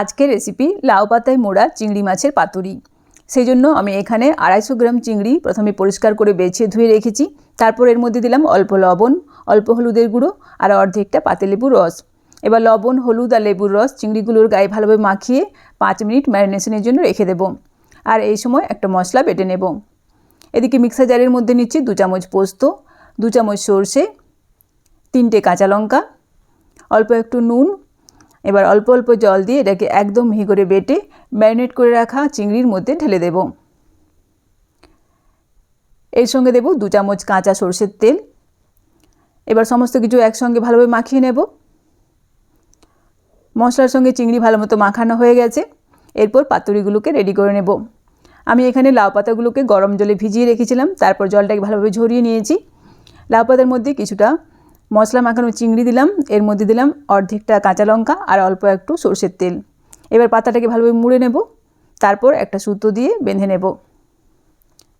আজকের রেসিপি লাউ পাতায় মোড়া চিংড়ি মাছের পাতুরি। সেই জন্য আমি এখানে আড়াইশো গ্রাম চিংড়ি প্রথমে পরিষ্কার করে বেছে ধুয়ে রেখেছি। তারপর এর মধ্যে দিলাম অল্প লবণ, অল্প হলুদের গুঁড়ো আর অর্ধেকটা পাতিলেবুর রস। এবার লবণ, হলুদ আর লেবুর রস চিংড়িগুলোর গায়ে ভালোভাবে মাখিয়ে পাঁচ মিনিট ম্যারিনেশনের জন্য রেখে দেবো। আর এই সময় একটা মশলা বেটে নেব। এদিকে মিক্সার জারের মধ্যে নিচ্ছি দু চামচ পোস্ত, দু চামচ সর্ষে, তিনটে কাঁচা লঙ্কা, অল্প একটু নুন এবার অল্প অল্প জল দিয়ে এটাকে একদম মিহি করে বেটে ম্যারিনেট করে রাখা চিংড়ির মধ্যে ঢেলে দেব। এর সঙ্গে দেব দু চামচ কাঁচা সর্ষের তেল। এবার সমস্ত কিছু একসঙ্গে ভালোভাবে মাখিয়ে নেব। মশলার সঙ্গে চিংড়ি ভালো মতো মাখানো হয়ে গেছে। এরপর পাতুরিগুলোকে রেডি করে নেব। আমি এখানে লাউ পাতাগুলোকে গরম জলে ভিজিয়ে রেখেছিলাম, তারপর জলটাকে ভালোভাবে ঝরিয়ে নিয়েছি। লাউ পাতার মধ্যে কিছুটা মশলা মাখানো চিংড়ি দিলাম, এর মধ্যে দিলাম অর্ধেকটা কাঁচা লঙ্কা আর অল্প একটু সর্ষের তেল। এবার পাতাটাকে ভালোভাবে মুড়ে নেব, তারপর একটা সুতো দিয়ে বেঁধে নেব।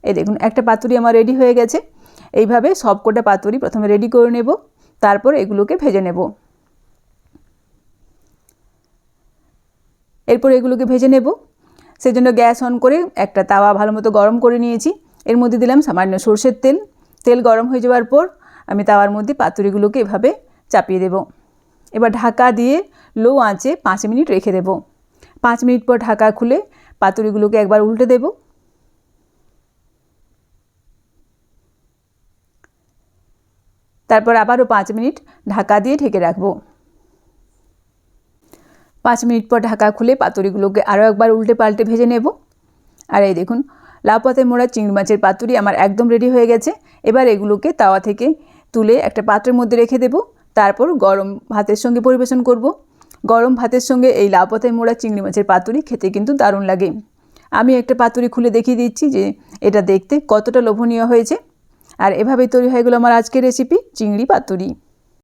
এই দেখুন, একটা পাতুরি আমার রেডি হয়ে গেছে। এইভাবে সবকটা পাতুরি প্রথমে রেডি করে নেব, তারপর এগুলোকে ভেজে নেব। এরপর এগুলোকে ভেজে নেব। সেজন্য গ্যাস অন করে একটা তাওয়া ভালো মতো গরম করে নিয়েছি। এর মধ্যে দিলাম সামান্য সর্ষের তেল। তেল গরম হয়ে যাওয়ার পর আমি তাওয়ার মধ্যে পাতুরিগুলোকে এভাবে চাপিয়ে দেব। এবার ঢাকা দিয়ে লো আঁচে পাঁচ মিনিট রেখে দেব। পাঁচ মিনিট পর ঢাকা খুলে পাতুরিগুলোকে একবার উল্টে দেব। তারপর আবারও পাঁচ মিনিট ঢাকা দিয়ে ঢেকে রাখব। পাঁচ মিনিট পর ঢাকা খুলে পাতুরিগুলোকে আরও একবার উল্টে পাল্টে ভেজে নেব। আর এই দেখুন, লাউ পাতায় মোড়া চিংড়ি মাছের পাতুরি আমার একদম রেডি হয়ে গেছে। এবার এগুলোকে তাওয়া থেকে তুলে একটা পাত্রের মধ্যে রেখে দেব। তারপর গরম ভাতের সঙ্গে পরিবেশন করব। গরম ভাতের সঙ্গে এই লাউ পাতায় মোড়া চিংড়ি মাছের পাতুরি খেতে কিন্তু দারুণ লাগে। আমি একটা পাতুরি খুলে দেখিয়ে দিচ্ছি যে এটা দেখতে কতটা লোভনীয় হয়েছে। আর এভাবেই তৈরি হয়ে গেলো আমার আজকের রেসিপি চিংড়ি পাতুরি।